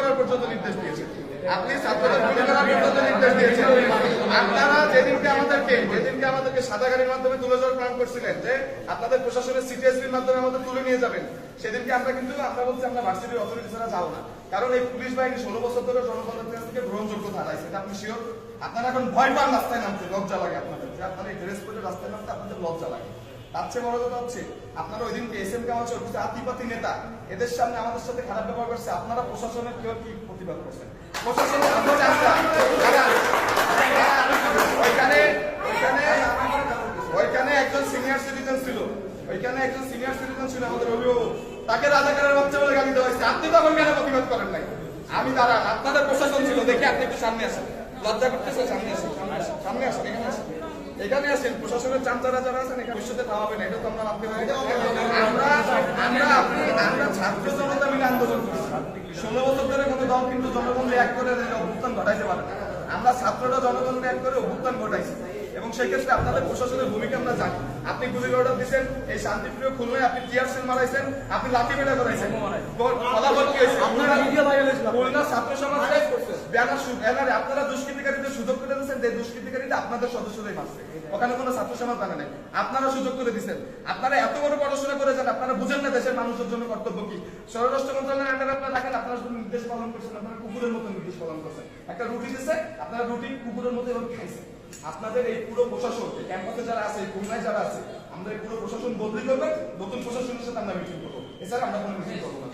করার পর্যন্ত নির্দেশ দিয়েছেন আপনি ছাত্রদের গুলি করার পর্যন্ত নির্দেশ দিয়েছেন আপনারা যেদিনকে আমাদেরকে যেদিনকে আমাদেরকে সাদা গাড়ির মাধ্যমে তুলে যাওয়ার প্ল্যান করছিলেন যে আপনাদের প্রশাসনের সিটিএসপির মাধ্যমে আমাদের তুলে নিয়ে যাবেন, সেদিনকে আমরা কিন্তু আমরা বলছি আমরা ভার্সিটির অথরিটি ছাড়া যাব না। কারণ এই পুলিশ বাহিনী ষোলো বছর ধরে জনগণের কাছ থেকে গ্রহণযোগ্যতা হারাইছে এটা আপনি শিওর আপনারা এখন ভয় পান রাস্তায় নামতে, লজ্জা লাগে আপনাদের। আপনারা এই ড্রেস পরে রাস্তায় নামতে, আপনাদের লজ্জা লাগে। তার চেয়ে বড় কথা হচ্ছে, আপনারা ওই দিনকে এস এম কামাচ্ছে কিছু আতিপাতি নেতা, এদের সামনে আমাদের সাথে খারাপ ব্যবহার করছে, আপনারা প্রশাসনের কেউ কি প্রতিবাদ করছেন? বলে গালি আপনি তখন প্রতিবাদ করেন নাই? আমি দাঁড়ান, আপনাদের প্রশাসন ছিল, দেখে আপনি একটু সামনে আসেন। লজ্জা করতেছে, সামনে আসেন সামনে আসেন সামনে আসেন, এখানে আসেন। এখানে আসেন প্রশাসনের চামচারা যারা আছেন এখানে ভবিষ্যতে খাওয়াবেন এটা তো আমরা পারি। আমরা আমরা আপনি আমরা ছাত্র জনতা মিলে আন্দোলন করছি। ষোলো বছর ধরে কোনো দল কিন্তু জনগণকে এক করে অভ্যুত্থান ঘটাইতে পারে আমরা ছাত্ররা জনগণকে এক করে অভ্যুত্থান ঘটাইছি। এবং সেই ক্ষেত্রে আপনাদের প্রশাসনের ভূমিকা আমরা জানি। আপনি গুলির অর্ডার দিচ্ছেন এই শান্তিপ্রিয় খুলনায় আপনি টিয়ার মারাইছেন আপনি লাঠি মেটা করাইছেন ফলাফল কি হয়েছে? খুলনা ছাত্র সমাজ ব্যানার আপনারা দুষ্কৃতিকারীদের সুযোগ করে দিচ্ছেন যে দুষ্কৃতিকারীরা আপনাদের সদস্যরাই মারছে। ওখানে কোনো ছাত্র সমাজ বানা নাই। আপনারা সুযোগ করে দিচ্ছেন আপনারা এত বড় পড়াশোনা করেছেন, আপনারা বুঝেন না দেশের মানুষের জন্য কর্তব্য কি। স্বরাষ্ট্র মন্ত্রণালয়ের আন্ডারে আপনারা রাখেন আপনারা শুধু নির্দেশ পালন করছেন, আপনারা কুকুরের মতো নির্দেশ পালন করছেন। একটা রুটি দিচ্ছে আপনারা রুটি কুকুরের মতো এভাবে খাইছেন। আপনাদের এই পুরো প্রশাসন ক্যাম্পাসে যারা আছে খুলনায় যারা আছে, আমরা এই পুরো প্রশাসন বদলি করবেন নতুন প্রশাসনের সাথে আমরা মিটিং করব। এছাড়া আমরা কোনো মিটিং করব না।